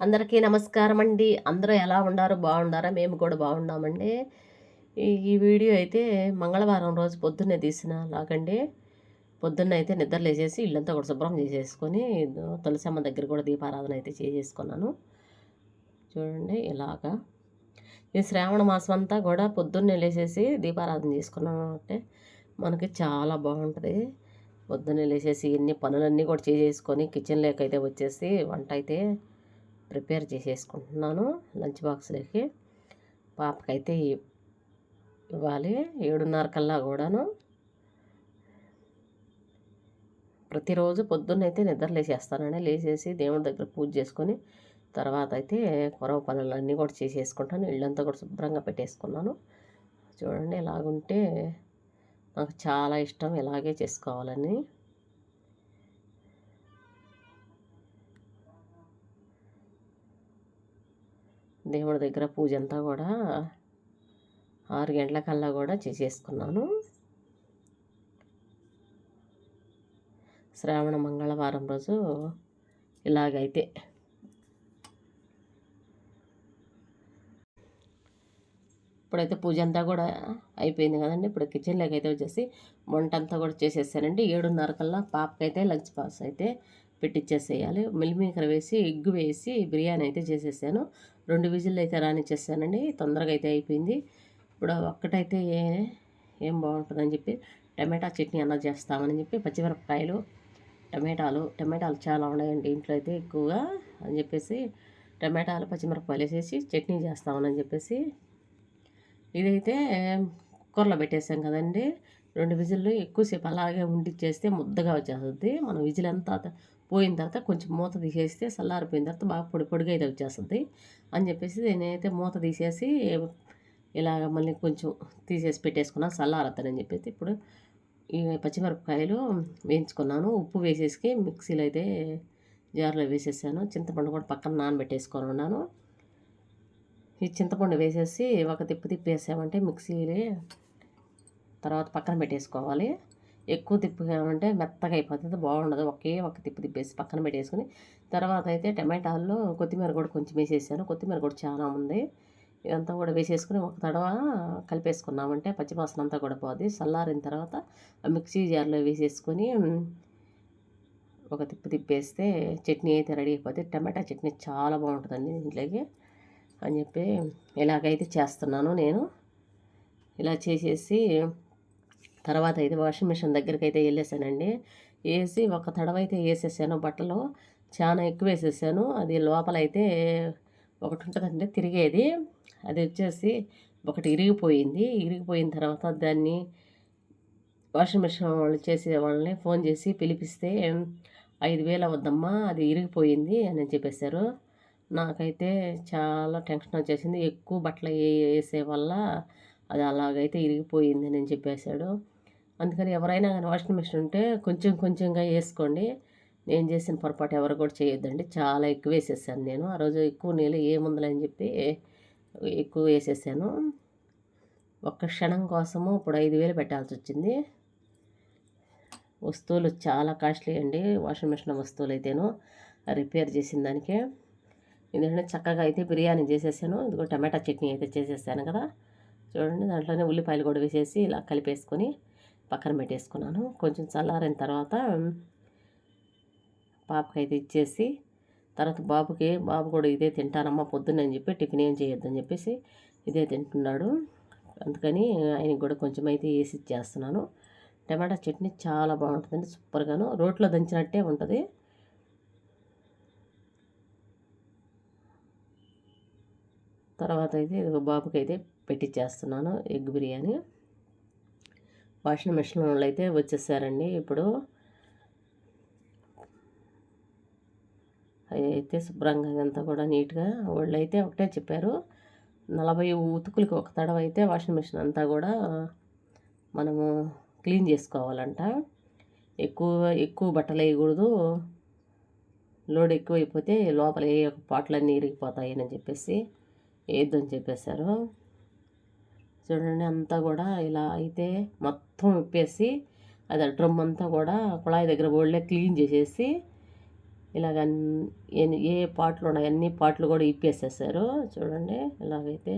అందరికీ నమస్కారం అండి అందరూ ఎలా ఉండారు బాగుండారా మేము కూడా బాగున్నామండి. ఈ వీడియో అయితే మంగళవారం రోజు పొద్దున్నే తీసిన లాగండి. పొద్దున్న అయితే నిద్ర లేచేసి ఇల్లంతా కూడా శుభ్రం చేసేసుకొని తులసమ్మ దగ్గర కూడా దీపారాధన అయితే చేసేసుకున్నాను. చూడండి ఇలాగా. ఈ శ్రావణ మాసం అంతా కూడా పొద్దున్నే లేచేసి దీపారాధన చేసుకున్నాను అంటే మనకి చాలా బాగుంటుంది. పొద్దున్నే లేచేసి ఎన్ని పనులన్నీ కూడా చేసేసుకొని కిచెన్లోకి అయితే వచ్చేసి వంట అయితే ప్రిపేర్ చేసేసుకుంటున్నాను లంచ్ బాక్స్లోకి. పాపకైతే ఇవ్వాలి ఏడున్నర కల్లా కూడాను. ప్రతిరోజు పొద్దున్నైతే నిద్ర లేచేస్తానండి. లేచేసి దేవుడి దగ్గర పూజ చేసుకొని తర్వాత అయితే కొరవ పనులన్నీ కూడా చేసేసుకుంటాను. ఇళ్ళంతా కూడా శుభ్రంగా పెట్టేసుకున్నాను. చూడండి ఇలాగుంటే నాకు చాలా ఇష్టం ఇలాగే చేసుకోవాలని. దేవుడి దగ్గర పూజ అంతా కూడా ఆరు గంటలకల్లా కూడా చేసేసుకున్నాను. శ్రావణ మంగళవారం రోజు ఇలాగైతే. ఇప్పుడైతే పూజ అంతా కూడా అయిపోయింది కదండి. ఇప్పుడు కిచెన్లోకి అయితే వచ్చేసి వంట అంతా కూడా చేసేసానండి ఏడున్నర కల్లా పాపకైతే లంచ్ బాక్స్ అయితే పెట్టిచ్చేసేయాలి. మిల్మేకర్ వేసి ఎగ్ వేసి బిర్యానీ అయితే చేసేసాను. రెండు విజిల్లు అయితే రానిచ్చేసానండి. తొందరగా అయితే అయిపోయింది. ఇప్పుడు ఒక్కటైతే ఏం బాగుంటుందని చెప్పి టమాటా చట్నీ అన్న చేస్తామని చెప్పి పచ్చిమిరపకాయలు టమాటాలు టమాటాలు చాలా ఉన్నాయండి ఇంట్లో అయితే ఎక్కువగా అని చెప్పేసి టమాటాలు పచ్చిమిరపకాయలు వేసేసి చట్నీ చేస్తామని చెప్పేసి ఇదైతే కుక్కర్లో పెట్టేసాం కదండి. రెండు విజిల్లు ఎక్కువసేపు అలాగే ఉండిచ్చేస్తే ముద్దగా వచ్చేస్తుంది. మనం విజిల్ అంతా పోయిన తర్వాత కొంచెం మూత తీసేస్తే చల్లారిపోయిన తర్వాత బాగా పొడి పొడిగా అయితే వచ్చేస్తుంది. అని చెప్పేసి నేనైతే మూత తీసేసి ఇలాగ మళ్ళీ కొంచెం తీసేసి పెట్టేసుకున్నాను చల్లారద్దని చెప్పేసి. ఇప్పుడు ఈ పచ్చిమిరపకాయలు వేయించుకున్నాను. ఉప్పు వేసేసి మిక్సీలో అయితే జార్లో వేసేసాను. చింతపండు కూడా పక్కన నానబెట్టేసుకొని ఉన్నాను. ఈ చింతపండు వేసేసి ఒక తిప్పు తిప్పేసామంటే మిక్సీలో తర్వాత పక్కన పెట్టేసుకోవాలి. ఎక్కువ తిప్పుగామంటే మెత్తగా అయిపోతుంది బాగుండదు. ఒకే ఒక తిప్పు తిప్పేసి పక్కన పెట్టేసుకుని తర్వాత అయితే టమాటాల్లో కొత్తిమీర కూడా కొంచెం వేసేసాను. కొత్తిమీర కూడా చాలా ఉంది. ఇదంతా కూడా వేసేసుకుని ఒక తడవ కలిపేసుకున్నామంటే పచ్చివాసన అంతా కూడా పోద్ది. చల్లారిన తర్వాత మిక్సీ జార్లో వేసేసుకొని ఒక తిప్పు తిప్పేస్తే చట్నీ అయితే రెడీ అయిపోతుంది టమాటా చట్నీ చాలా బాగుంటుందండి దీంట్లోకి అని చెప్పి ఇలాగైతే చేస్తున్నాను నేను. ఇలా చేసేసి తర్వాత అయితే వాషింగ్ మిషన్ దగ్గరికి అయితే వెళ్ళేసానండి వేసి ఒక తడవ అయితే వేసేసాను బట్టలు చాలా ఎక్కువ వేసేసాను అది లోపల అయితే ఒకటి ఉంటుందండి తిరిగేది. అది వచ్చేసి ఒకటి ఇరిగిపోయింది. ఇరిగిపోయిన తర్వాత దాన్ని వాషింగ్ మిషన్ వాళ్ళు చేసే వాళ్ళని ఫోన్ చేసి పిలిపిస్తే ఐదు వేలు అవద్దమ్మా అది ఇరిగిపోయింది అని చెప్పేశారు. నాకైతే చాలా టెన్షన్ వచ్చేసింది. ఎక్కువ బట్టలు వేసే వల్ల అది అలాగైతే ఇరిగిపోయింది అని చెప్పేశాడు. అందుకని ఎవరైనా కానీ వాషింగ్ మిషన్ ఉంటే కొంచెం కొంచెంగా వేసుకోండి. నేను చేసిన పొరపాటు ఎవరు కూడా చేయొద్దండి. చాలా ఎక్కువ వేసేసాను నేను. ఆ రోజు ఎక్కువ నీళ్ళు ఏముందని చెప్పి ఎక్కువ వేసేసాను. ఒక్క క్షణం కోసము ఇప్పుడు ఐదు వేలు పెట్టాల్సి వచ్చింది. వస్తువులు చాలా కాస్ట్లీ అండి. వాషింగ్ మిషన్ వస్తువులు అయితేను రిపేర్ చేసిన దానికే. ఎందుకంటే చక్కగా అయితే బిర్యానీ చేసేసాను. ఇదిగో టమాటా చట్నీ అయితే చేసేసాను కదా. చూడండి దాంట్లోనే ఉల్లిపాయలు కూడా వేసేసి ఇలా కలిపేసుకొని పక్కన పెట్టేసుకున్నాను. కొంచెం చల్లారిన తర్వాత పాపకైతే ఇచ్చేసి తర్వాత బాబుకి బాబు కూడా ఇదే తింటానమ్మా పొద్దున్న అని చెప్పి టిఫిన్ ఏం చేయొద్దని చెప్పేసి ఇదే తింటున్నాడు. అందుకని ఆయనకి కూడా కొంచెం అయితే వేసి ఇచ్చేస్తున్నాను. టమాటా చట్నీ చాలా బాగుంటుందండి సూపర్గాను. రోట్లో దంచినట్టే ఉంటుంది. తర్వాత అయితే బాబుకి అయితే పెట్టిచ్చేస్తున్నాను ఎగ్ బిర్యానీ. వాషింగ్ మిషన్ వాళ్ళు అయితే వచ్చేసారండి ఇప్పుడు. అయితే శుభ్రంగా ఇదంతా కూడా నీట్గా వాళ్ళు అయితే ఒకటే చెప్పారు. నలభై ఉతుకులకి ఒక తడవ అయితే వాషింగ్ మిషన్ అంతా కూడా మనము క్లీన్ చేసుకోవాలంట. ఎక్కువ ఎక్కువ బట్టలు వేయకూడదు. లోడ్ ఎక్కువైపోతే లోపల ఏ పాటలన్నీ ఇరిగిపోతాయని చెప్పేసి వేయొద్దని చెప్పేశారు. చూడండి అంతా కూడా ఇలా అయితే మొత్తం ఉప్పేసి అది డ్రమ్ అంతా కూడా కుళాయి దగ్గర ఓళ్ళే క్లీన్ చేసేసి ఇలాగ ఏ- ఏ పాటలు ఉన్నాయి అన్ని పాటలు కూడా ఇప్పేసేసారు చూడండి ఇలాగైతే